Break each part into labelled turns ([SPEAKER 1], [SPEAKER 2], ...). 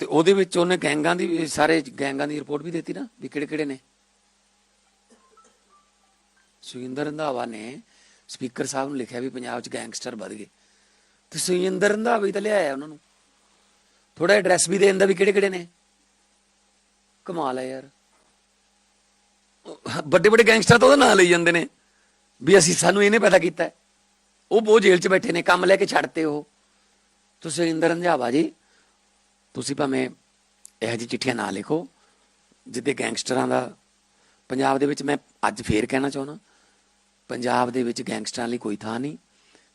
[SPEAKER 1] ਤੇ ਉਹਦੇ ਵਿੱਚ ਉਹਨੇ ਗੈਂਗਾਂ ਦੀ ਵੀ- ਸਾਰੇ ਗੈਂਗਾਂ ਦੀ ਰਿਪੋਰਟ ਵੀ ਦਿੱਤੀ ਨਾ, ਵੀ ਕਿਹੜੇ ਕਿਹੜੇ ਨੇ। ਸੁਖਿੰਦਰ ਰੰਧਾਵਾ ਨੇ ਸਪੀਕਰ ਸਾਹਿਬ ਨੂੰ ਲਿਖਿਆ ਵੀ ਪੰਜਾਬ 'ਚ ਗੈਂਗਸਟਰ ਵੱਧ ਗਏ। ਤੇ ਸੁਖਿੰਦਰ ਰੰਧਾਵਾ ਹੀ ਤਾਂ ਲਿਆਇਆ ਉਹਨਾਂ ਨੂੰ। ਥੋੜਾ ਐਡਰੈਸ ਵੀ ਦੇਣ ਦਾ ਵੀ ਕਿਹੜੇ ਕਿਹੜੇ ਨੇ। ਕਮਾਲ ਹੈ ਯਾਰ। ਵੱਡੇ ਵੱਡੇ ਗੈਂਗਸਟਰ ਤਾਂ ਉਹਦਾ ਨਾਂ ਲਈ ਜਾਂਦੇ ਨੇ, ਵੀ ਅਸੀਂ ਸਾਨੂੰ ਇਹਨੇ ਪੈਦਾ ਕੀਤਾ। ਉਹ ਬਹੁਤ ਜੇਲ੍ਹ 'ਚ ਬੈਠੇ ਨੇ, ਕੰਮ ਲੈ ਕੇ ਛੱਡਤੇ ਉਹ। ਤੁਸੀਂ ਇੰਦਰ ਰੰਧਾਵਾ ਜੀ ਤੁਸੀਂ ਭਾਵੇਂ ਇਹੋ ਜਿਹੀ ਚਿੱਠੀਆਂ ਨਾ ਲਿਖੋ, ਜਿੱਦੇ ਗੈਂਗਸਟਰਾਂ ਦਾ, ਪੰਜਾਬ ਦੇ ਵਿੱਚ ਮੈਂ ਅੱਜ ਫੇਰ ਕਹਿਣਾ ਚਾਹੁੰਦਾ, ਪੰਜਾਬ ਦੇ ਵਿੱਚ ਗੈਂਗਸਟਰਾਂ ਲਈ ਕੋਈ ਥਾਂ ਨਹੀਂ।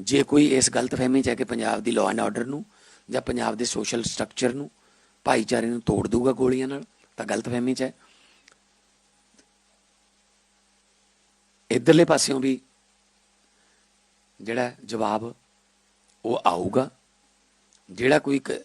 [SPEAKER 1] ਜੇ ਕੋਈ ਇਸ ਗਲਤਫਹਿਮੀ ਚ ਹੈ ਕਿ ਪੰਜਾਬ ਦੀ ਲਾਅ ਐਂਡ ਆਰਡਰ ਨੂੰ ਜਾਂ ਪੰਜਾਬ ਦੇ ਸੋਸ਼ਲ ਸਟਰਕਚਰ ਨੂੰ ਭਾਈਚਾਰੇ ਨੂੰ ਤੋੜ ਦੂਗਾ ਗੋਲੀਆਂ ਨਾਲ, ਤਾਂ ਗਲਤਫਹਿਮੀ ਚ ਹੈ। ਇਧਰਲੇ ਪਾਸਿਓਂ ਵੀ ਜਿਹੜਾ ਜਵਾਬ ਉਹ ਆਊਗਾ, ਜਿਹੜਾ ਕੋਈ ਕ-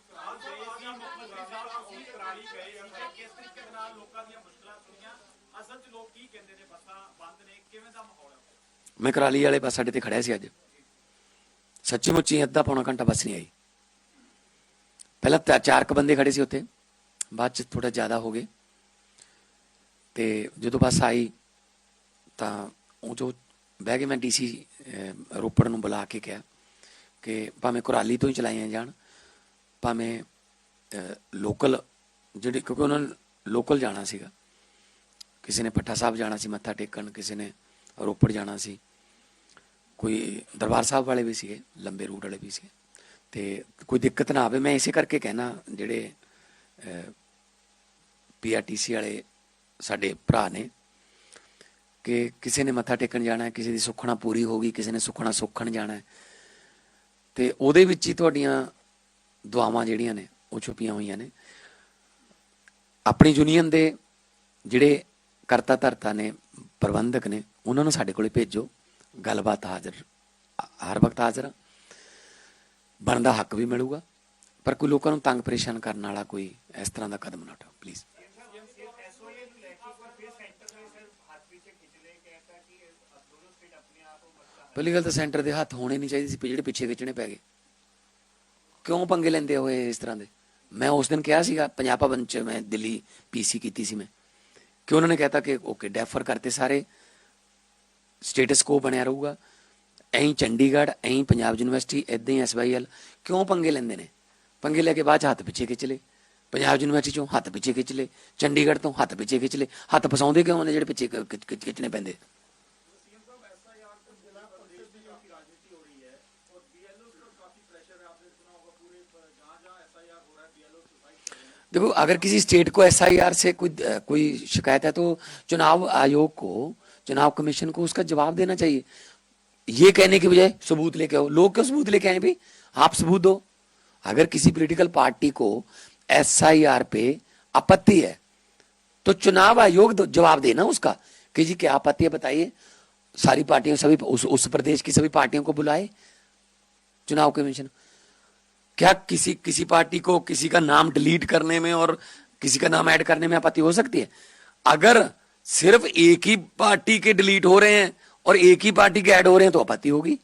[SPEAKER 1] ਮੈਂ ਕਰਾਲੀ ਵਾਲੇ ਬੱਸ ਸਾਡੇ ਤੇ ਖੜਿਆ ਸੀ ਅੱਜ। ਸੱਚੀ ਮੁੱਚੀ ਅੱਧਾ ਪੌਣਾ ਘੰਟਾ ਬੱਸ ਨਹੀਂ ਆਈ। ਪਹਿਲਾਂ ਤਾਂ ਚਾਰ ਕ ਬੰਦੇ ਖੜੇ ਸੀ ਉੱਥੇ। ਬਾਅਦ ਚ ਥੋੜਾ ਜ਼ਿਆਦਾ ਹੋ ਗਏ। ਤੇ ਜਦੋਂ ਬੱਸ ਆਈ, ਤਾਂ ਉਹ ਜੋ ਬਹਿ ਕੇ ਮੈਂ ਡੀਸੀ ਰੋਪੜ ਨੂੰ ਬੁਲਾ ਕੇ ਕਿਹਾ ਕਿ ਭਾਵੇਂ ਕੁਰਾਲੀ ਤੋਂ ਹੀ ਚਲਾਈਆਂ ਜਾਣ, ਭਾਵੇਂ ਲੋਕਲ ਜਿਹੜੇ, ਕਿਉਂਕਿ ਉਹਨਾਂ ਨੇ ਲੋਕਲ ਜਾਣਾ ਸੀਗਾ। ਕਿਸੇ ਨੇ ਪੱਠਾ ਸਾਹਿਬ ਜਾਣਾ ਸੀ, ਮੱਥਾ ਟੇਕਣ, ਕਿਸੇ ਨੇ ਰੋਪੜ ਜਾਣਾ ਸੀ। ਕੋਈ ਦਰਬਾਰ ਸਾਹਿਬ ਵਾਲੇ ਵੀ ਸੀਗੇ, ਲੰਬੇ ਰੂਟ ਵਾਲੇ ਵੀ ਸੀਗੇ। ਤੇ ਕੋਈ ਦਿੱਕਤ ਨਾ ਆਵੇ, ਮੈਂ ਇਸੇ ਕਰਕੇ ਕਹਿਣਾ, ਜਿਹੜੇ ਪੀਆਰਟੀਸੀ ਵਾਲੇ ਸਾਡੇ ਭਰਾ ਨੇ, ਕਿ ਕਿਸੇ ਨੇ ਮੱਥਾ ਟੇਕਣ ਜਾਣਾ ਹੈ, ਕਿਸੇ ਦੀ ਸੁੱਖਣਾ ਪੂਰੀ ਹੋ ਗਈ, ਕਿਸੇ ਨੇ ਸੁੱਖਣਾ ਸੁੱਖਣ ਜਾਣਾ ਹੈ। ਤੇ ਉਹਦੇ ਵਿੱਚ ਹੀ ਤੁਹਾਡੀਆਂ ਦੁਆਵਾਂ ਜਿਹੜੀਆਂ ਨੇ, ਉਹ ਛੁਪੀਆਂ ਹੋਈਆਂ ਨੇ। ਆਪਣੀ ਯੂਨੀਅਨ ਦੇ ਜਿਹੜੇ ਕਰਤਾ ਧਰਤਾ ਨੇ, ਪ੍ਰਬੰਧਕ ਨੇ, ਉਹਨਾਂ ਨੂੰ ਸਾਡੇ ਕੋਲੇ ਭੇਜੋ। ਗੱਲਬਾਤ ਹਾਜ਼ਰ, ਹਰ ਵਕਤ ਹਾਜ਼ਰ ਹਾਂ। ਬਣਦਾ ਹੱਕ ਵੀ ਮਿਲੂਗਾ। ਪਰ ਕੋਈ ਲੋਕਾਂ ਨੂੰ ਤੰਗ ਪਰੇਸ਼ਾਨ ਕਰਨ ਵਾਲਾ ਕੋਈ ਇਸ ਤਰ੍ਹਾਂ ਦਾ ਕਦਮ ਨਾ ਉਠਾਓ ਪਲੀਜ਼ ਪਹਿਲੀ ਗੱਲ ਤਾਂ ਸੈਂਟਰ ਦੇ ਹੱਥ ਹੋਣੇ ਨਹੀਂ ਚਾਹੀਦੇ ਸੀ, ਜਿਹੜੇ ਪਿੱਛੇ ਖਿੱਚਣੇ ਪੈ ਗਏ। ਕਿਉਂ ਪੰਗੇ ਲੈਂਦੇ ਹੋਏ ਇਸ ਤਰ੍ਹਾਂ ਦੇ? ਮੈਂ ਉਸ ਦਿਨ ਕਿਹਾ ਸੀਗਾ ਪੰਜਾਬ ਭਵਨ ਚ ਮੈਂ ਦਿੱਲੀ ਪੀਸੀ ਕੀਤੀ ਸੀ ਮੈਂ। ਕਿ ਉਹਨਾਂ ਨੇ ਕਹਿਤਾ ਕਿ ਓਕੇ ਡੈਫਰ ਕਰਤੇ ਸਾਰੇ। ਸਟੇਟਸ ਕੋ ਬਣਿਆ ਰਹੂਗਾ। ਐਂ ਚੰਡੀਗੜ੍ਹ ਐਂ ਪੰਜਾਬ ਯੂਨੀਵਰਸਿਟੀ ਇਦਾਂ ਹੀ ਐਸਵਾਈਐਲ ਕਿਉਂ ਪੰਗੇ ਲੈਂਦੇ ਨੇ? ਪੰਗੇ ਲੈ ਕੇ ਬਾਅਦ 'ਚ ਹੱਥ ਪਿੱਛੇ ਖਿੱਚ ਲਏ। ਪੰਜਾਬ ਯੂਨੀਵਰਸਿਟੀ ਚੋਂ ਹੱਥ ਪਿੱਛੇ ਖਿੱਚ ਲਏ। ਚੰਡੀਗੜ੍ਹ ਤੋਂ ਹੱਥ ਪਿੱਛੇ ਖਿੱਚ ਲਏ। ਹੱਥ ਫਸਾਉਂਦੇ ਕਿਉਂ ਨੇ ਜਿਹੜੇ ਪਿੱਛੇ ਖਿੱਚਣੇ ਪੈਂਦੇ? देखो अगर किसी स्टेट को एसआईआर से कोई कोई शिकायत है तो चुनाव आयोग को चुनाव कमीशन को उसका जवाब देना चाहिए। ये कहने की बजाय सबूत लेके आओ। लोग क्यों सबूत लेके आए भाई? आप सबूत दो। अगर किसी पॉलिटिकल पार्टी को एसआईआर पे आपत्ति है तो चुनाव आयोग जवाब देना उसका कि जी क्या आपत्ति है बताइए। सारी पार्टियों सभी उस, उस प्रदेश की सभी पार्टियों को बुलाए। चुनाव कमीशन क्या किसी किसी पार्टी को किसी का नाम डिलीट करने में और किसी का नाम ऐड करने में आपत्ति हो सकती है? अगर सिर्फ़ एक ही पार्टी के डिलीट हो रहे हैं और एक ही पार्टी के ऐड हो रहे हैं तो आपत्ति होगी।